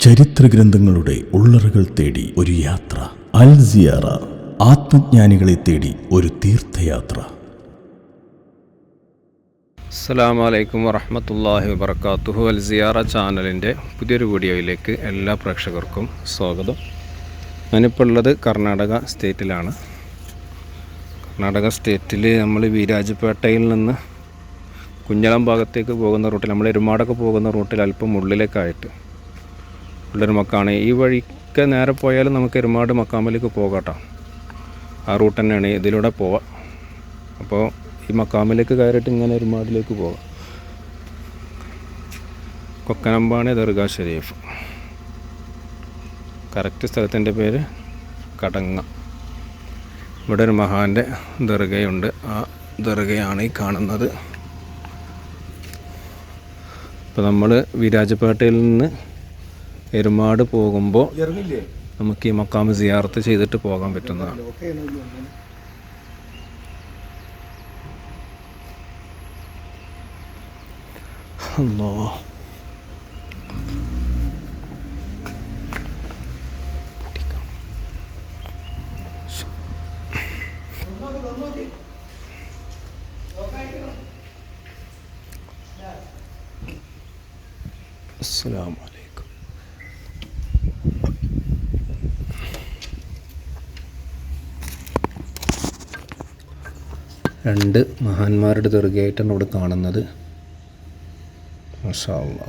ചരിത്രഗ്രന്ഥങ്ങളുടെ ഉള്ളറകൾ തേടി ഒരു യാത്ര. അൽ സിയാറ ആത്മജ്ഞാനികളെ തേടി ഒരു തീർത്ഥയാത്ര. അസ്സാം വലൈക്കും വറഹമത്തല്ലാഹി വബർക്കാത്തുഹു അൽ സിയാറ ചാനലിന്റെ പുതിയൊരു വീഡിയോയിലേക്ക് എല്ലാ പ്രേക്ഷകർക്കും സ്വാഗതം. ഞാനിപ്പോൾ ഉള്ളത് കർണാടക സ്റ്റേറ്റിലാണ്. കർണാടക സ്റ്റേറ്റിൽ നമ്മൾ വീരാജപേട്ടയിൽ നിന്ന് കുഞ്ഞളം ഭാഗത്തേക്ക് പോകുന്ന റൂട്ടിൽ നമ്മൾ എരുമാടൊക്കെ പോകുന്ന റൂട്ടിൽ അല്പം ഉള്ളിലേക്കായിട്ട് ഉള്ളൊരു മക്കാണ്. ഈ വഴിക്ക് നേരെ പോയാലും നമുക്ക് എരുമാട് മക്കാമിലേക്ക് പോകാട്ടോ. ആ റൂട്ട് തന്നെയാണ്. ഇതിലൂടെ പോവാം. അപ്പോൾ ഈ മക്കാമിലേക്ക് കയറിയിട്ട് ഇങ്ങനെ എരുമാടിലേക്ക് പോകാം. കൊക്കനമ്പാണി ദർഗ ഷെരീഫ്. കറക്റ്റ് സ്ഥലത്തിന്റെ പേര് കടങ്ങ. ഇവിടെ ഒരു മഹാന്റെ ദർഗയുണ്ട്. ആ ദർഗയാണ് ഈ കാണുന്നത്. ഇപ്പോൾ നമ്മൾ വിരാജപേട്ടയിൽ നിന്ന് എരുമാട് പോകുമ്പോൾ നമുക്ക് ഈ മക്കാമ് സിയാർത്ത് ചെയ്തിട്ട് പോകാൻ പറ്റുന്നതാണ്. അല്ലോ അസ്സലാമു അലൈക്കും. രണ്ട് മഹാന്മാരുടെ ദീർഘയായിട്ടാണ് ഇവിടെ കാണുന്നത് മാഷാ അല്ലാ.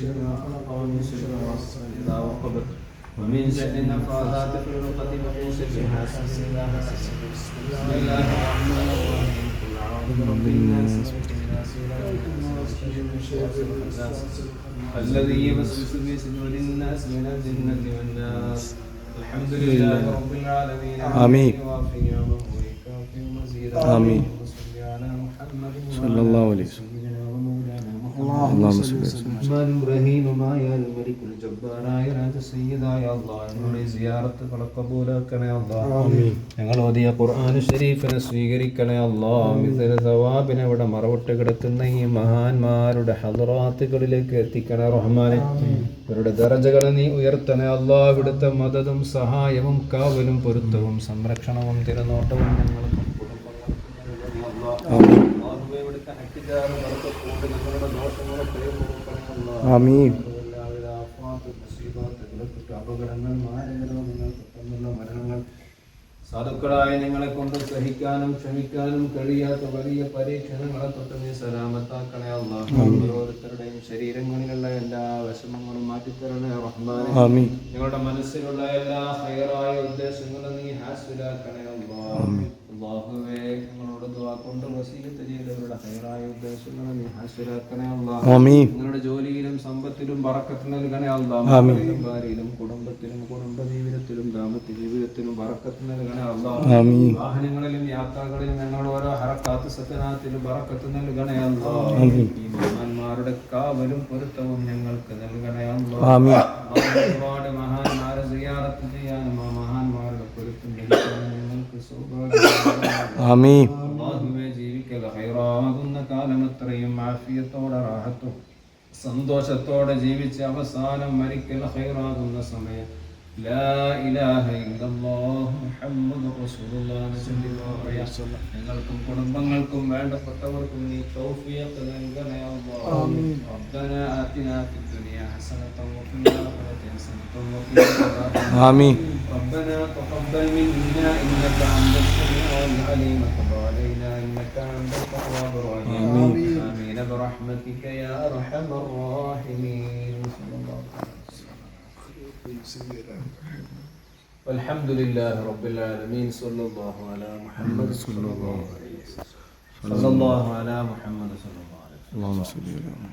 شر ما خلق ومن شر غاسق إذا وقب ومن شر النفاثات في العقد ومن شر حاسد إذا حسد بسم الله الرحمن الرحيم قل أعوذ الناس الذي يوسوس في صدور الناس من الجنة والناس الحمد لله رب العالمين آمين. آمين. وصل صلى الله عليه وسلم. ഞങ്ങൾ ഓതിയ ഖുർആൻ ഷരീഫിനെ സ്വീകരിക്കണേ സവാബിനെ ഇവിടെ മറവിട്ട് കിടക്കുന്ന ഈ മഹാന്മാരുടെ ഹദറാത്തുകളിലേക്ക് എത്തിക്കണേ റഹ്മാനെ. ഇവരുടെ ദറജകളെ നീ ഉയർത്തണേ അല്ലാഹ് ഇവിടുത്തെ മദതും സഹായവും കാവലും പൊരുത്തവും സംരക്ഷണവും തിരനോട്ടവും ഞങ്ങൾക്കും കുടുംബങ്ങൾക്കും ആമീൻ. എല്ലാവിധ അപകടങ്ങൾ പെട്ടെന്നുള്ള മരണങ്ങൾ സാധുക്കളായ നിങ്ങളെ കൊണ്ട് സഹിക്കാനും ക്ഷമിക്കാനും കഴിയാത്ത വലിയ പരീക്ഷണങ്ങളെ തൊട്ട് നീ സലാമത്താക്കണേ അള്ളാഹ്. ഓരോരുത്തരുടെയും ശരീരങ്ങളിലുള്ള എല്ലാ വിഷമങ്ങളും മാറ്റിത്തരണേ റഹ്മാനെ. ഞങ്ങളുടെ മനസ്സിലുള്ള എല്ലാ ഹയറായ ഉദ്ദേശങ്ങളും നീ ഹാസ്വിലാക്കണേ അള്ളാഹുവേ ഞങ്ങളോട് ദുആ കൊണ്ട് വസീയത്ത് ചെയ്തവരുടെ ഹൈറായ ഉദ്ദേശങ്ങൾ നീ ഹാസിലാക്കണേ നിങ്ങളുടെ ജോലിയിലും സമ്പത്തിലും പറക്കത്ത് നൽകണേ ആമീൻ. ഭാര്യയിലും കുടുംബത്തിലും കുടുംബ ജീവിതത്തിലും ദാമ്പത്യ ജീവിതത്തിലും പറക്കത്ത് നൽകണേ ആമീൻ. വാഹനങ്ങളിലും യാത്രകളിലും ഞങ്ങൾ ഓരോ ഹറക്കാത്ത് സത്യനാത്തിലും പറക്കത്ത് നൽകണേ ആമീൻ. ഈ മഹാന്മാർ കാവലും പൊരുത്തവും ഞങ്ങൾക്ക് നൽകണേ. അല്ലാഹ് ഒരുപാട് മഹാന്മാരെ സിയാറത്ത് ചെയ്യാനും ആ മഹാന്മാരുടെ പൊരുത്തം ലഭിക്കാനും ഞങ്ങൾക്ക് സൗഭാഗ്യം ആമീൻ. ജീവിക്കൽ ഹൈറാകുന്ന കാലം അത്രയും ആഫിയത്തോടെ റാഹത്തും സന്തോഷത്തോടെ ജീവിച്ച് അവസാനം മരിക്കൽ ഹൈറാകുന്ന സമയം ലാ ഇലാഹ ഇല്ലല്ലാഹു മുഹമ്മദ് റസൂലുള്ളാഹി സ്വല്ലല്ലാഹു അലൈഹി വസല്ലം ഞങ്ങൾക്കും കുടുംബങ്ങൾക്കും വേണ്ടപ്പെട്ടവർക്കും നീ തൗഫീഖ് നൽകണേ അല്ലാഹ് റബ്ബനാ ആതിനാ ഫിദ് ദുനിയാ ഹസനതൻ വഫിൽ ആഖിറതി ഹസനതൻ വഖിനാ അദാബ ആമീൻ ربنا تقبل منا انك انت وتب علينا إنك أنت التواب الرحيم. آمين. آمين. برحمتك يا أرحم الراحمين. صلى الله عليه وسلم والحمد لله رب العالمين. صلى الله على محمد صلى الله عليه وسلم. صلى الله على محمد صلى الله عليه وسلم. اللهم صل على